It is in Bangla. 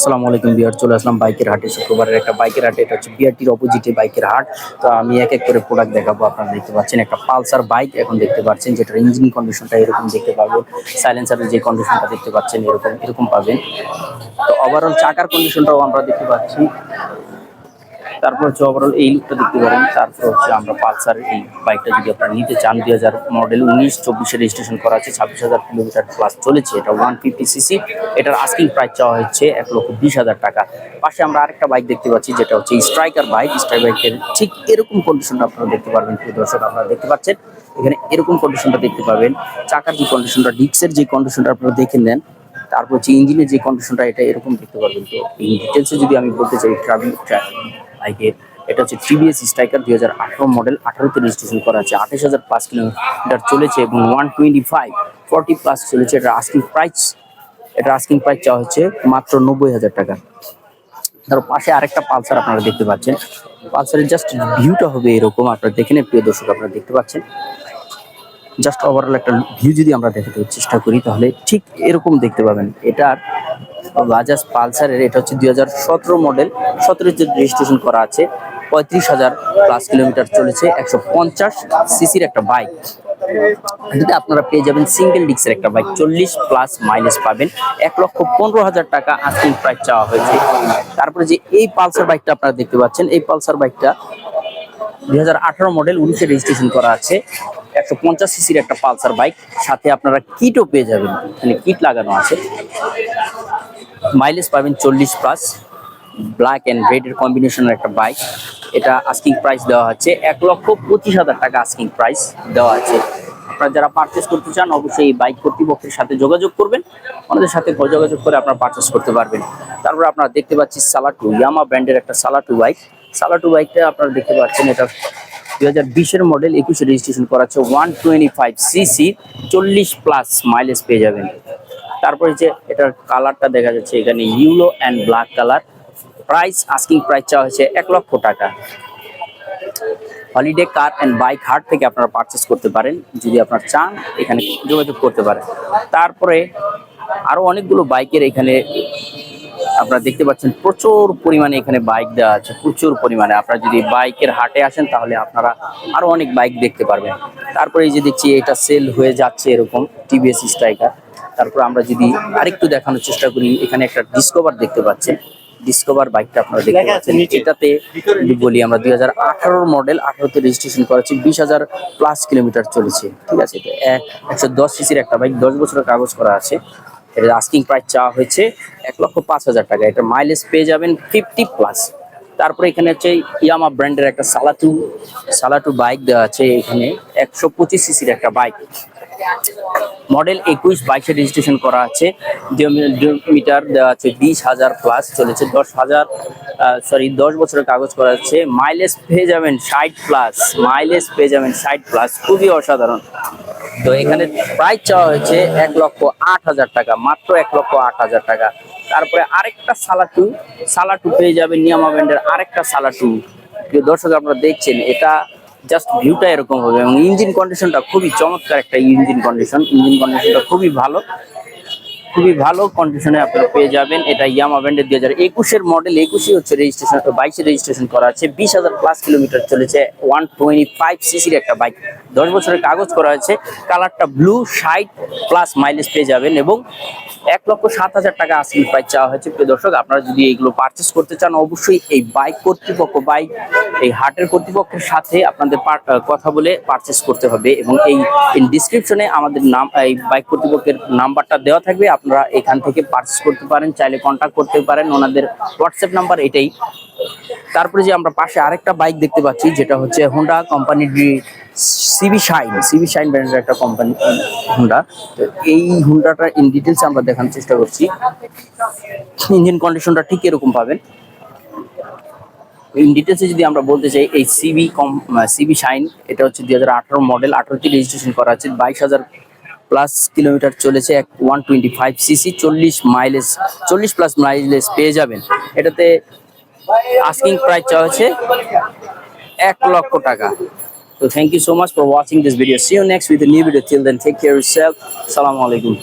আসসালামু আলাইকুম বিহার চলে আসলাম বাইকের হাটে। শুক্রবারের একটা বাইকের হাটে, এটা হচ্ছে বিআরটির অপোজিটে বাইকের হাট। তো আমি এক এক করে প্রোডাক্ট দেখাবো, আপনারা দেখতে পাচ্ছেন একটা পালসার বাইক এখন দেখতে পাচ্ছেন যেটার ইঞ্জিন কন্ডিশনটা এরকম দেখতে পাবেন। সাইলেন্সারের যে কন্ডিশনটা দেখতে পাচ্ছেন এরকম এরকম পাবেন। তো ওভারঅল চাকার কন্ডিশনটাও আমরা দেখতে পাচ্ছি। তারপর হচ্ছে ওভারঅল এই লুকটা দেখতে পারেন। তারপর হচ্ছে আমরা পালসার এই বাইকটা যদি আপনারা নিতে চান, দুই হাজার মডেল উনিশ, চব্বিশে রেজিস্ট্রেশন করা আছে, ছাব্বিশ হাজার কিলোমিটার প্লাস চলেছে। এটা ওয়ান ফিফটি সিসি এটার আস্কিং প্রাইস চাওয়া হচ্ছে এক লক্ষ বিশ হাজার টাকা। পাশে আমরা আরেকটা বাইক দেখতে পাচ্ছি, যেটা হচ্ছে স্ট্রাইকার বাইক স্ট্রাইক বাইকের ঠিক এরকম কন্ডিশনটা আপনারা দেখতে পারবেন, প্রিয় দর্শক, আপনারা দেখতে পাচ্ছেন। এখানে এরকম কন্ডিশনটা দেখতে পাবেন। চাকার যে কন্ডিশনটা ডিক্সের যে কন্ডিশনটা আপনারা দেখে নেন, তারপর হচ্ছে ইঞ্জিনের যে কন্ডিশনটা এটা এরকম দেখতে পারবেন। তো এই ডিটেলসে যদি আমি বলতে চাই ট্রাভেল বাইকের এটা হচ্ছে টিভিএস স্ট্রাইকার দুই হাজার আঠারো মডেল আঠারোতে রেজিস্ট্রেশন করা আছে আঠাশ হাজার পাঁচ কিলোমিটার চলেছে এবং one twenty five forty plus চলেছে। এটা আস্কিং প্রাইস এটা আস্কিং প্রাইস চাওয়া হচ্ছে মাত্র নব্বই হাজার টাকা। তার পাশে আরেকটা পালসার আপনারা দেখতে পাচ্ছেন। পালসারের জাস্ট ভিউটা হবে এরকম, আপনারা দেখে নেন, প্রিয় দর্শক আপনারা দেখতে পাচ্ছেন। জাস্ট ওভারঅল একটা ভিউ যদি আমরা দেখাতে চেষ্টা করি, তাহলে ঠিক এরকম দেখতে পাবেন। এটার বাজাজ পালসারের, এটা হচ্ছে দুই হাজার সতেরো মডেল। সতেরোতে রেজিস্ট্রেশন করা আছে, পঁয়ত্রিশ হাজার প্লাস কিলোমিটার চলেছে, একশো পঞ্চাশ সিসির একটা বাইক এটাতে আপনারা পেয়ে যাবেন সিঙ্গেল ডিক্সের একটা বাইক চল্লিশ প্লাস মাইলেজ পাবেন। এক লক্ষ পনেরো হাজার টাকা আস্কিং প্রাইস চাওয়া হয়েছে। তারপরে যে এই পালসার বাইকটা আপনারা দেখতে পাচ্ছেন, এই পালসার বাইকটা দুই হাজার আঠারো মডেল, উনিশে রেজিস্ট্রেশন করা আছে। একশো পঞ্চাশ সিসির একটা পালসার বাইক সাথে আপনারা কিটও পেয়ে যাবেন। মানে কিট লাগানো আছে। মাইলেজ পাবেন চল্লিশ প্লাস ব্ল্যাক অ্যান্ড রেডের কম্বিনেশনের একটা বাইক এটা আস্কিং প্রাইস দেওয়া হচ্ছে এক লক্ষ পঁচিশ হাজার টাকা আস্কিং প্রাইস দেওয়া আছে। আপনারা যারা পারচেস করতে চান, অবশ্যই এই বাইক কর্তৃপক্ষের সাথে যোগাযোগ করবেন। ওনাদের সাথে যোগাযোগ করে আপনারা পারচেস করতে পারবেন। তারপর আপনারা দেখতে পাচ্ছি সালাটু ইয়ামা ব্র্যান্ডের একটা সালাটু বাইক সালাটু বাইকটা আপনারা দেখতে পাচ্ছেন, এটা দুই হাজার বিশের মডেল একুশে রেজিস্ট্রেশন করা হচ্ছে ওয়ান টোয়েন্টি ফাইভ সিসি চল্লিশ প্লাস মাইলেজ পেয়ে যাবেন। তারপরে যে এটার কালারটা দেখা যাচ্ছে, এখানে yellow and black colour price asking price চাওয়া হয়েছে এক লক্ষ টাকা। হলিডে কার অ্যান্ড বাইক হাট থেকে আপনারা পারচেস করতে পারেন, যদি আপনার চান, এখানে যোগাযোগ করতে পারেন। তারপরে আরও অনেকগুলো বাইকের এখানে আপনারা দেখতে পাচ্ছেন, প্রচুর পরিমাণে এখানে বাইক দেওয়া আছে, প্রচুর পরিমাণে। আপনারা যদি বাইকের হাটে আসেন, তাহলে আপনারা আরও অনেক বাইক দেখতে পারবেন। তারপরে এই যে দেখছি, এটা সেল হয়ে যাচ্ছে এরকম টিভিএস স্ট্রাইকার তারপর আমরা যদি আরেকটু দেখানোর চেষ্টা করি এখানে একটা ডিসকভার দেখতে পাচ্ছেন। ডিসকভার বাইকটা আপনারা দেখতে পাচ্ছেন। এটাতে বলি আমরা দুই হাজার আঠারোর মডেল আঠারোতে রেজিস্ট্রেশন করেছি বিশ হাজার প্লাস কিলোমিটার চলেছে। ঠিক আছে? একশো দশ সিসির একটা বাইক দশ বছরের কাগজ করা আছে। এটা আস্কিং প্রাইস চাওয়া হয়েছে এক লক্ষ পাঁচ হাজার টাকা। এটা মাইলেজ পেয়ে যাবেন ফিফটি প্লাস তারপরে এখানে হচ্ছে ইয়ামা ব্র্যান্ডের একটা সালাটু সালাটু বাইক দেওয়া আছে এখানে। একশো পঁচিশ সিসির একটা বাইক মডেল একুশ বাইশে রেজিস্ট্রেশন করা আছে। মিটার দেওয়া আছে বিশ হাজার প্লাস চলেছে। দশ হাজার সরি দশ বছরের কাগজ করা আছে। মাইলেজ পেয়ে যাবেন ষাট প্লাস মাইলেজ পেয়ে যাবেন ষাট প্লাস খুবই অসাধারণ। তো এখানে প্রাইস চাওয়া হয়েছে এক লক্ষ আট হাজার টাকা, মাত্র এক লক্ষ আট হাজার টাকা। তারপরে আরেকটা সালাটু সালাটু পেয়ে যাবেন নিয়ামা ব্যান্ডের আরেকটা সালাটু। দর্শক, আপনারা দেখছেন, এটা জাস্ট ভিউটা এরকম হবে এবং ইঞ্জিন কন্ডিশনটা খুবই চমৎকার একটা ইঞ্জিন কন্ডিশন ইঞ্জিন কন্ডিশনটা খুবই ভালো। খুবই ভালো কন্ডিশনে আপনারা পেয়ে যাবেন। এটা ইয়ামা ব্যান্ডের দুই হাজার একুশের মডেল একুশে হচ্ছে রেজিস্ট্রেশন বাইশে রেজিস্ট্রেশন করা আছে। বিশ হাজার প্লাস কিলোমিটার চলেছে। ওয়ান টোয়েন্টি ফাইভ সিসির একটা বাইক দশ বছরের কাগজ করা হয়েছে। কালারটা ব্লু ষাট প্লাস মাইলেজ পেয়ে যাবেন এবং এক লক্ষ সাত হাজার টাকা আসিল প্রাইস চাওয়া হয়েছে। প্রিয় দর্শক, আপনারা যদি এইগুলো পারচেস করতে চান, অবশ্যই এই বাইক কর্তৃপক্ষ বাইক এই হাটের কর্তৃপক্ষের সাথে আপনাদের কথা বলে পারচেস করতে হবে এবং এই ডিসক্রিপশনে আমাদের নাম, এই বাইক কর্তৃপক্ষের নাম্বারটা দেওয়া থাকবে। আপনারা এখান থেকে পারচেস করতে পারেন, চাইলে কন্ট্যাক্ট করতে পারেন। ওনাদের হোয়াটসঅ্যাপ নাম্বার এটাই। তারপরে যে আমরা পাশে আরেকটা বাইক দেখতে পাচ্ছি, যেটা হচ্ছে হোন্ডা কোম্পানির সিবি শাইন সিবি শাইন ব্র্যান্ডের একটা কোম্পানি হোন্ডা তো এই হোন্ডাটার ইন ডিটেলস আমরা দেখানোর চেষ্টা করছি। ইঞ্জিন কন্ডিশনটা ঠিক এরকম পাবেন। ইন ডিটেলসে যদি আমরা বলতে চাই, এই সিবি কম সিবি শাইন এটা হচ্ছে দুই হাজার আঠারো মডেল আঠারোতে রেজিস্ট্রেশন করা আছে, বাইশ হাজার প্লাস কিলোমিটার চলেছে এক ওয়ান টোয়েন্টি ফাইভ সিসি চল্লিশ মাইলেজ চল্লিশ প্লাস মাইলেজ পেয়ে যাবেন। এটাতে আস্কিং প্রাইস চাওয়া হচ্ছে এক লক্ষ টাকা। তো thank you so much for watching this video see you next with new video till then take care yourself সালামু আলাইকুম